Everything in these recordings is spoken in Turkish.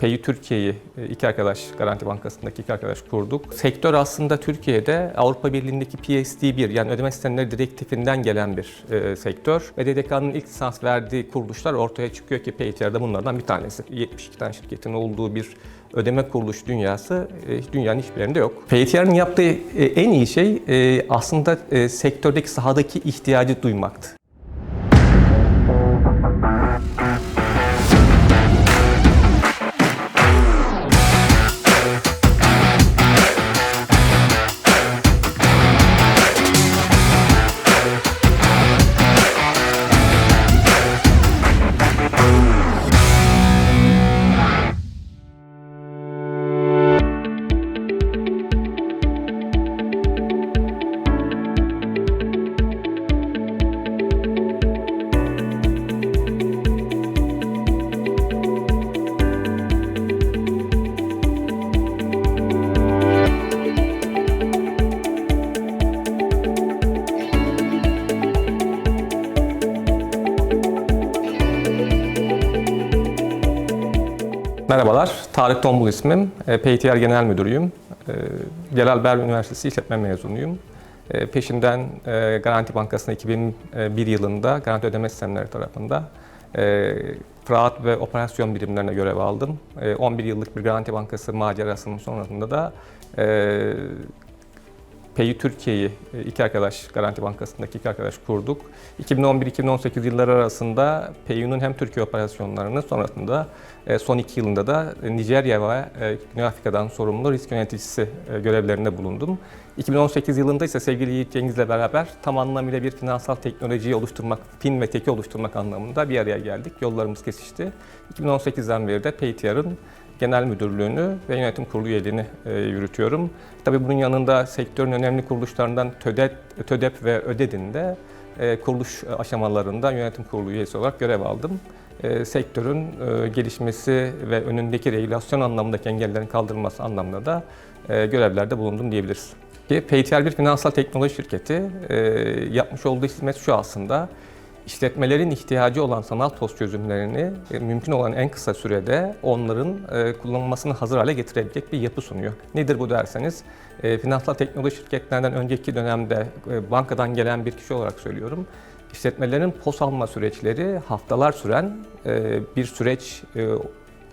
Peyi Türkiye'yi e, iki arkadaş Garanti Bankası'ndaki iki arkadaş kurduk. Sektör aslında Türkiye'de Avrupa Birliği'ndeki PSD1 yani ödeme sistemleri direktifinden gelen bir e, sektör. Ve DDK'nın ilk lisans verdiği kuruluşlar ortaya çıkıyor ki PayTR de bunlardan bir tanesi. 72 tane şirketin olduğu bir ödeme kuruluş dünyası e, dünyanın hiçbir yerinde yok. PayTR'ın yaptığı e, en iyi şey aslında sektördeki sahadaki ihtiyacı duymaktı. Merhabalar, Tarık Tombul ismim. E, PTR Genel Müdürüyüm. E, Celal Bayar Üniversitesi İşletme mezunuyum. E, Peşinden Garanti Bankası'nda 2001 yılında Garanti Ödeme Sistemleri tarafında Fraat ve operasyon birimlerine görev aldım. E, 11 yıllık bir Garanti Bankası macerasının sonrasında da Peyi Türkiye'yi e, iki arkadaş Garanti Bankası'ndaki iki arkadaş kurduk. 2011-2018 yılları arasında Peyu'nun hem Türkiye operasyonlarını sonrasında e, son iki yılında da Nijerya ve e, Güney Afrika'dan sorumlu risk yöneticisi görevlerinde bulundum. 2018 yılında ise sevgili Yiğit Cengiz'le beraber tam anlamıyla bir finansal teknolojiyi oluşturmak, fin ve teki oluşturmak anlamında bir araya geldik. Yollarımız kesişti. 2018'den beri de PayTR'ın genel müdürlüğünü ve yönetim kurulu üyeliğini e, yürütüyorum. Tabii bunun yanında sektörün önemli kuruluşlarından TÖDEP, TÖDEP ve ÖDED'in de e, kuruluş aşamalarında yönetim kurulu üyesi olarak görev aldım. E, sektörün gelişmesi ve önündeki regülasyon anlamındaki engellerin kaldırılması anlamında da görevlerde bulundum diyebiliriz. PayTR bir finansal teknoloji şirketi. Yapmış olduğu hizmet şu aslında. İşletmelerin ihtiyacı olan sanal post çözümlerini e, mümkün olan en kısa sürede onların e, kullanılmasını hazır hale getirebilecek bir yapı sunuyor. Nedir bu derseniz, e, finansal teknoloji şirketlerinden önceki dönemde bankadan gelen bir kişi olarak söylüyorum. İşletmelerin pos alma süreçleri haftalar süren bir süreç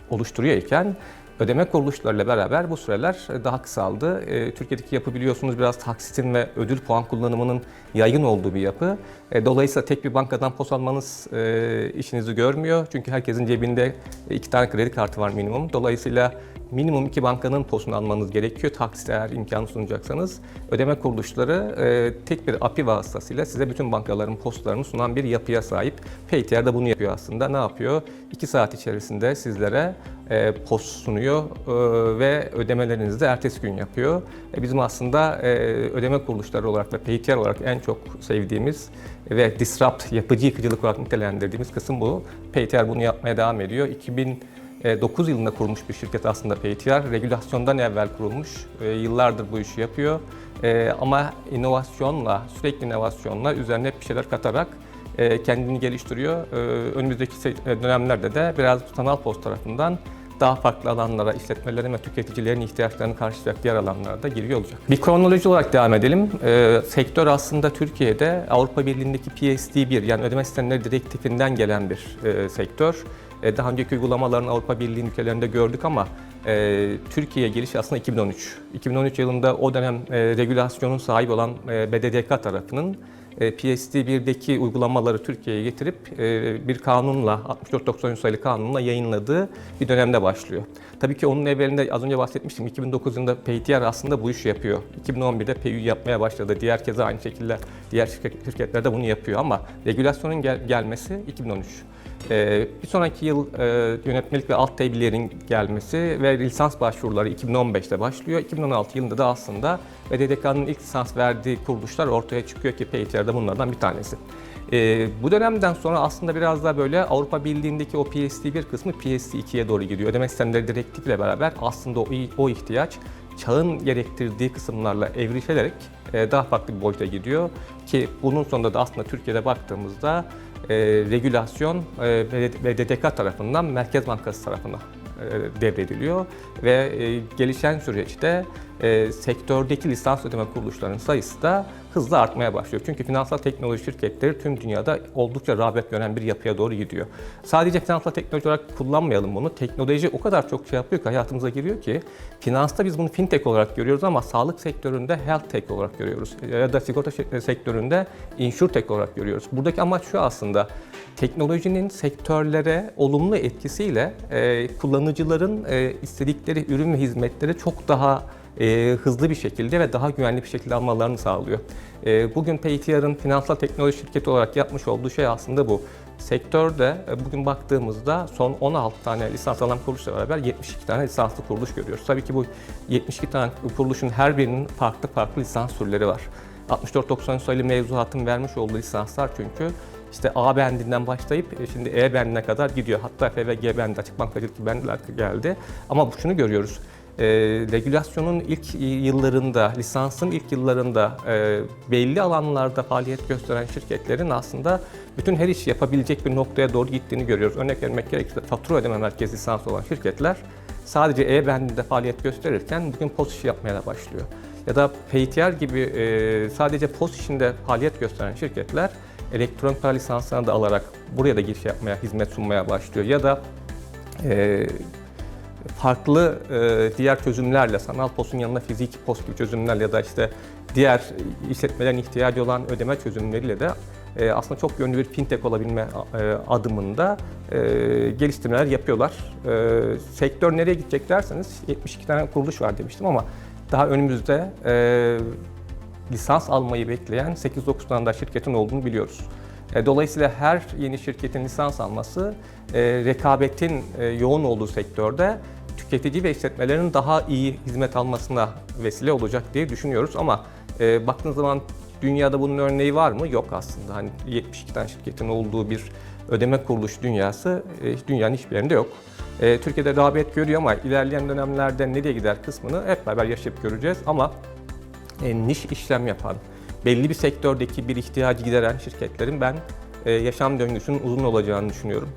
oluşturuyor iken Ödeme kuruluşlarıyla beraber bu süreler daha kısaldı. E, Türkiye'deki yapı biliyorsunuz biraz taksitin ve ödül puan kullanımının yaygın olduğu bir yapı. E, Dolayısıyla tek bir bankadan pos almanız e, işinizi görmüyor. Çünkü herkesin cebinde iki tane kredi kartı var minimum. Dolayısıyla minimum iki bankanın posunu almanız gerekiyor. Taksit eğer imkanı sunacaksanız. Ödeme kuruluşları e, tek bir API vasıtasıyla size bütün bankaların postlarını sunan bir yapıya sahip. PayTR de bunu yapıyor aslında. Ne yapıyor? 2 saat içerisinde sizlere e, post sunuyor e, ve ödemelerinizi de ertesi gün yapıyor. E, bizim aslında e, ödeme kuruluşları olarak ve PayTR olarak en çok sevdiğimiz ve disrupt, yapıcı yıkıcılık olarak nitelendirdiğimiz kısım bu. PayTR bunu yapmaya devam ediyor. 2009 yılında kurulmuş bir şirket aslında PayTR. Regülasyondan evvel kurulmuş. Yıllardır bu işi yapıyor. Ama inovasyonla, sürekli inovasyonla üzerine bir şeyler katarak kendini geliştiriyor. Önümüzdeki dönemlerde de biraz sanal post tarafından daha farklı alanlara, işletmelerin ve tüketicilerin ihtiyaçlarını karşılayacak diğer alanlara da giriyor olacak. Bir kronoloji olarak devam edelim. Ee, sektör aslında Türkiye'de Avrupa Birliği'ndeki PSD1 yani ödeme sistemleri direktifinden gelen bir e, sektör. E, daha önceki uygulamalarını Avrupa Birliği ülkelerinde gördük ama e, Türkiye'ye geliş aslında 2013. 2013 yılında o dönem e, regülasyonun sahibi olan e, BDDK tarafının e, PSD1'deki uygulamaları Türkiye'ye getirip e, bir kanunla, 6493 sayılı kanunla yayınladığı bir dönemde başlıyor. Tabii ki onun evvelinde az önce bahsetmiştim, 2009 yılında PayTR aslında bu işi yapıyor. 2011'de PayU yapmaya başladı. Diğer keza aynı şekilde diğer şirket- şirketler de bunu yapıyor ama regülasyonun gel- gelmesi 2013. Ee, bir sonraki yıl e, yönetmelik ve alt tebliğlerin gelmesi ve lisans başvuruları 2015'te başlıyor. 2016 yılında da aslında BDDK'nın ilk lisans verdiği kuruluşlar ortaya çıkıyor ki PayTR de bunlardan bir tanesi. Ee, bu dönemden sonra aslında biraz daha böyle Avrupa Birliği'ndeki o PSD1 kısmı PSD2'ye doğru gidiyor. Ödeme sistemleri direktifle beraber aslında o, o ihtiyaç çağın gerektirdiği kısımlarla evrişerek e, daha farklı bir boyuta gidiyor. Ki bunun sonunda da aslında Türkiye'de baktığımızda e, regülasyon e, ve DDK tarafından Merkez Bankası tarafına e, devrediliyor ve e, gelişen süreçte e, sektördeki lisans ödeme kuruluşlarının sayısı da hızla artmaya başlıyor. Çünkü finansal teknoloji şirketleri tüm dünyada oldukça rağbet gören bir yapıya doğru gidiyor. Sadece finansal teknoloji olarak kullanmayalım bunu. Teknoloji o kadar çok şey yapıyor ki hayatımıza giriyor ki finansta biz bunu fintech olarak görüyoruz ama sağlık sektöründe health tech olarak görüyoruz. Ya da sigorta sektöründe insurtech olarak görüyoruz. Buradaki amaç şu aslında teknolojinin sektörlere olumlu etkisiyle e, kullanıcıların e, istedikleri ürün ve hizmetleri çok daha e, hızlı bir şekilde ve daha güvenli bir şekilde almalarını sağlıyor. E, bugün PayTR'ın finansal teknoloji şirketi olarak yapmış olduğu şey aslında bu. Sektörde e, bugün baktığımızda son 16 tane lisans alan kuruluşla beraber 72 tane lisanslı kuruluş görüyoruz. Tabii ki bu 72 tane kuruluşun her birinin farklı farklı lisans türleri var. 64-93 sayılı mevzuatın vermiş olduğu lisanslar çünkü işte A bendinden başlayıp e, şimdi E bendine kadar gidiyor. Hatta F ve G bendi, açık bankacılık bendiler geldi. Ama şunu görüyoruz. E, regülasyonun ilk yıllarında, lisansın ilk yıllarında e, belli alanlarda faaliyet gösteren şirketlerin aslında bütün her işi yapabilecek bir noktaya doğru gittiğini görüyoruz. Örnek vermek gerekirse fatura ödeme merkezi lisansı olan şirketler sadece E bendinde faaliyet gösterirken bugün POS işi yapmaya da başlıyor. Ya da PayTR gibi e, sadece POS işinde faaliyet gösteren şirketler elektronik para lisanslarını da alarak buraya da giriş yapmaya, hizmet sunmaya başlıyor. Ya da e, farklı e, diğer çözümlerle, sanal POS'un yanına fizik POS gibi çözümlerle ya da işte diğer işletmelerin ihtiyacı olan ödeme çözümleriyle de e, aslında çok yönlü bir fintech olabilme e, adımında e, geliştirmeler yapıyorlar. E, sektör nereye gidecek derseniz 72 tane kuruluş var demiştim ama daha önümüzde e, lisans almayı bekleyen 8-9 tane daha şirketin olduğunu biliyoruz. E, Dolayısıyla her yeni şirketin lisans alması e, rekabetin e, yoğun olduğu sektörde tüketici ve işletmelerin daha iyi hizmet almasına vesile olacak diye düşünüyoruz. Ama baktığınız zaman dünyada bunun örneği var mı? Yok aslında. Hani 72 tane şirketin olduğu bir ödeme kuruluş dünyası dünyanın hiçbir yerinde yok. Türkiye'de rağbet görüyor ama ilerleyen dönemlerde nereye gider kısmını hep beraber yaşayıp göreceğiz. Ama niş işlem yapan, belli bir sektördeki bir ihtiyacı gideren şirketlerin ben e, yaşam döngüsünün uzun olacağını düşünüyorum.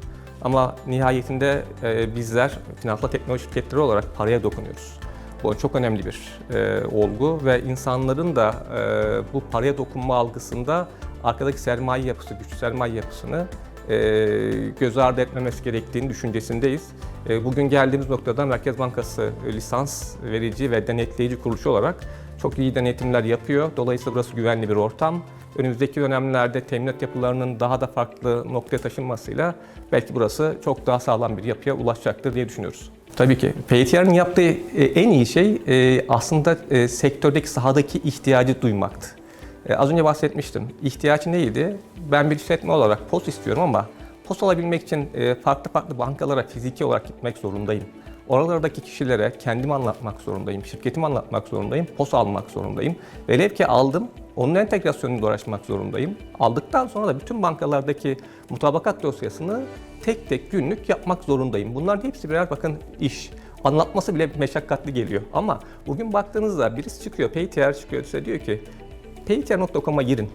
Ama nihayetinde e, bizler finansal teknoloji şirketleri olarak paraya dokunuyoruz. Bu çok önemli bir e, olgu ve insanların da e, bu paraya dokunma algısında arkadaki sermaye yapısı, güçlü sermaye yapısını e, göz ardı etmemesi gerektiğini düşüncesindeyiz. E, bugün geldiğimiz noktada Merkez Bankası e, lisans verici ve denetleyici kuruluşu olarak çok iyi denetimler yapıyor. Dolayısıyla burası güvenli bir ortam. Önümüzdeki dönemlerde teminat yapılarının daha da farklı noktaya taşınmasıyla belki burası çok daha sağlam bir yapıya ulaşacaktır diye düşünüyoruz. Tabii ki. PayTR'ın yaptığı e, en iyi şey e, aslında e, sektördeki sahadaki ihtiyacı duymaktı. Az önce bahsetmiştim. İhtiyaç neydi? Ben bir işletme olarak POS istiyorum ama POS alabilmek için farklı farklı bankalara fiziki olarak gitmek zorundayım. Oralardaki kişilere kendimi anlatmak zorundayım, şirketimi anlatmak zorundayım, POS almak zorundayım. Velev ki aldım, onun entegrasyonuyla uğraşmak zorundayım. Aldıktan sonra da bütün bankalardaki mutabakat dosyasını tek tek günlük yapmak zorundayım. Bunların hepsi birer bakın iş. Anlatması bile meşakkatli geliyor. Ama bugün baktığınızda birisi çıkıyor, PayTR çıkıyor, size diyor ki paytr.com'a girin.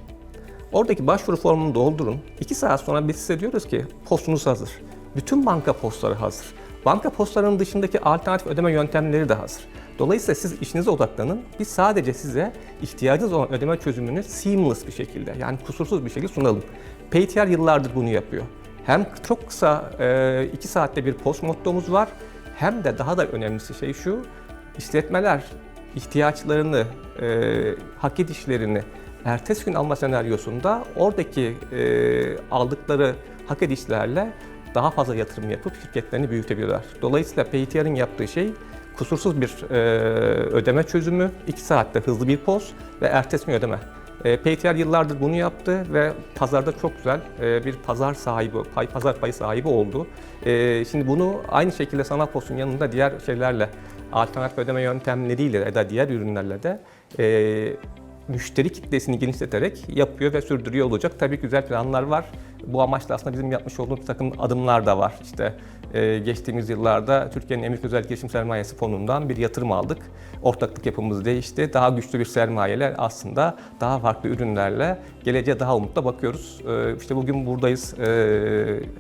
Oradaki başvuru formunu doldurun. 2 saat sonra biz size diyoruz ki postunuz hazır. Bütün banka postları hazır. Banka postlarının dışındaki alternatif ödeme yöntemleri de hazır. Dolayısıyla siz işinize odaklanın. Biz sadece size ihtiyacınız olan ödeme çözümünü seamless bir şekilde yani kusursuz bir şekilde sunalım. PayTR yıllardır bunu yapıyor. Hem çok kısa 2 saatte bir post mottomuz var hem de daha da önemlisi şey şu, işletmeler ihtiyaçlarını, e, hak edişlerini ertesi gün alma senaryosunda oradaki e, aldıkları hak edişlerle daha fazla yatırım yapıp şirketlerini büyütebiliyorlar. Dolayısıyla PayTR'ın yaptığı şey kusursuz bir e, ödeme çözümü, 2 saatte hızlı bir poz ve ertesi gün ödeme. E, PayTR yıllardır bunu yaptı ve pazarda çok güzel e, bir pazar sahibi, pay, pazar payı sahibi oldu. E, şimdi bunu aynı şekilde sanal postun yanında diğer şeylerle, alternatif ödeme yöntemleriyle ya da diğer ürünlerle de e, müşteri kitlesini genişleterek yapıyor ve sürdürüyor olacak. Tabii güzel planlar var. Bu amaçla aslında bizim yapmış olduğumuz bir takım adımlar da var. İşte e, geçtiğimiz yıllarda Türkiye'nin en büyük özel girişim sermayesi fonundan bir yatırım aldık. Ortaklık yapımız değişti. Daha güçlü bir sermayeyle aslında daha farklı ürünlerle geleceğe daha umutla bakıyoruz. E, işte bugün buradayız. E,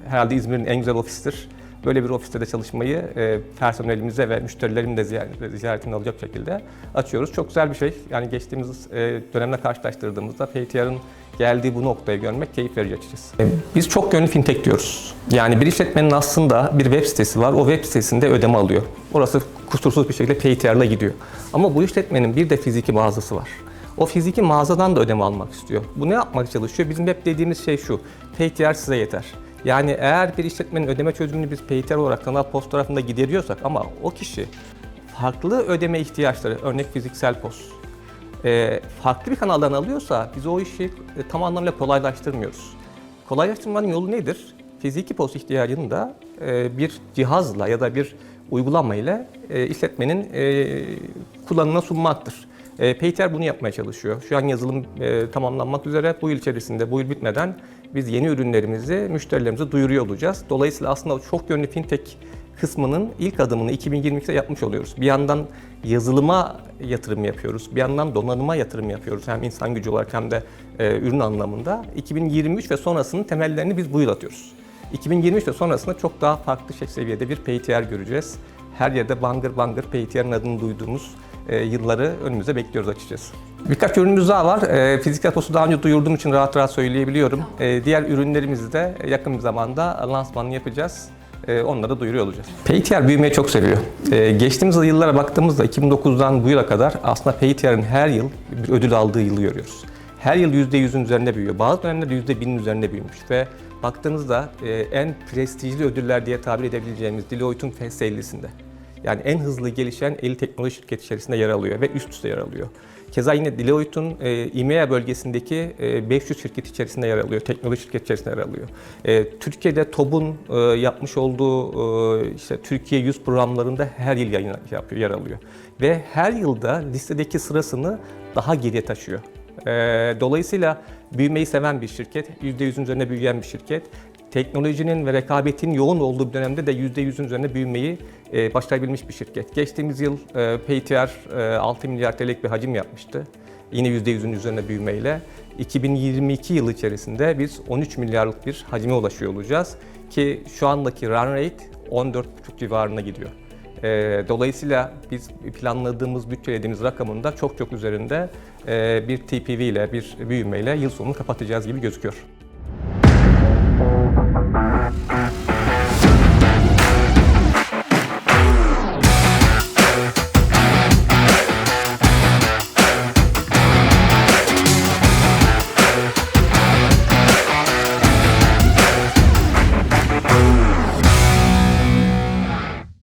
herhalde İzmir'in en güzel ofisidir. Böyle bir ofiste de çalışmayı e, personelimize ve müşterilerin de ziyaret- ziyaretini alacak şekilde açıyoruz. Çok güzel bir şey. Yani geçtiğimiz e, dönemle karşılaştırdığımızda PTR'ın geldiği bu noktaya görmek keyif verici açıkçası. E, Biz çok yönlü fintech diyoruz. Yani bir işletmenin aslında bir web sitesi var. O web sitesinde ödeme alıyor. Orası kusursuz bir şekilde PTR'la gidiyor. Ama bu işletmenin bir de fiziki mağazası var. O fiziki mağazadan da ödeme almak istiyor. Bu ne yapmak çalışıyor? Bizim hep dediğimiz şey şu. PTR size yeter. Yani eğer bir işletmenin ödeme çözümünü biz PTR olarak kanal post tarafında gideriyorsak ama o kişi farklı ödeme ihtiyaçları, örnek fiziksel post, e, farklı bir kanaldan alıyorsa biz o işi e, tam anlamıyla kolaylaştırmıyoruz. Kolaylaştırmanın yolu nedir? Fiziki post ihtiyacını da e, bir cihazla ya da bir uygulamayla e, işletmenin kullanımına sunmaktır. E, Payter bunu yapmaya çalışıyor. Şu an yazılım tamamlanmak üzere. Bu yıl içerisinde, bu yıl bitmeden biz yeni ürünlerimizi müşterilerimize duyuruyor olacağız. Dolayısıyla aslında çok yönlü fintech kısmının ilk adımını 2022'de yapmış oluyoruz. Bir yandan yazılıma yatırım yapıyoruz, bir yandan donanıma yatırım yapıyoruz. Hem insan gücü olarak hem de e, ürün anlamında. 2023 ve sonrasının temellerini biz bu yıl atıyoruz. 2023 ve sonrasında çok daha farklı şey seviyede bir PTR göreceğiz. Her yerde bangır bangır PTR'ın adını duyduğumuz e, yılları önümüze bekliyoruz açıkçası. Birkaç ürünümüz daha var. E, fiziksel postu daha önce duyurduğum için rahat rahat söyleyebiliyorum. E, diğer ürünlerimizi de yakın bir zamanda lansmanını yapacağız. E, onları da duyuruyor olacağız. PTR büyümeyi çok seviyor. E, geçtiğimiz yıllara baktığımızda 2009'dan bu yıla kadar aslında PTR'ın her yıl bir ödül aldığı yılı görüyoruz. Her yıl %100'ün üzerinde büyüyor. Bazı dönemlerde %1000'in üzerinde büyümüş ve baktığınızda e, en prestijli ödüller diye tabir edebileceğimiz Deloitte'un FES 50'sinde. Yani en hızlı gelişen 50 teknoloji şirketi içerisinde yer alıyor ve üst üste yer alıyor. Keza yine Deloitte'un e, İMEA bölgesindeki e, 500 şirket içerisinde yer alıyor, teknoloji şirket içerisinde yer alıyor. E, Türkiye'de TOB'un e, yapmış olduğu e, işte Türkiye 100 programlarında her yıl yayın yapıyor, yer alıyor. Ve her yılda listedeki sırasını daha geriye taşıyor. E, dolayısıyla büyümeyi seven bir şirket, %100'ün üzerine büyüyen bir şirket. Teknolojinin ve rekabetin yoğun olduğu bir dönemde de %100'ün üzerine büyümeyi e, başarabilmiş bir şirket. Geçtiğimiz yıl e, PTR e, 6 milyar TL'lik bir hacim yapmıştı. Yine %100'ün üzerine büyümeyle. 2022 yılı içerisinde biz 13 milyarlık bir hacime ulaşıyor olacağız. Ki şu andaki run rate 14,5 civarına gidiyor. E, dolayısıyla biz planladığımız, bütçelediğimiz rakamın da çok çok üzerinde e, bir TPV ile, bir büyümeyle yıl sonunu kapatacağız gibi gözüküyor.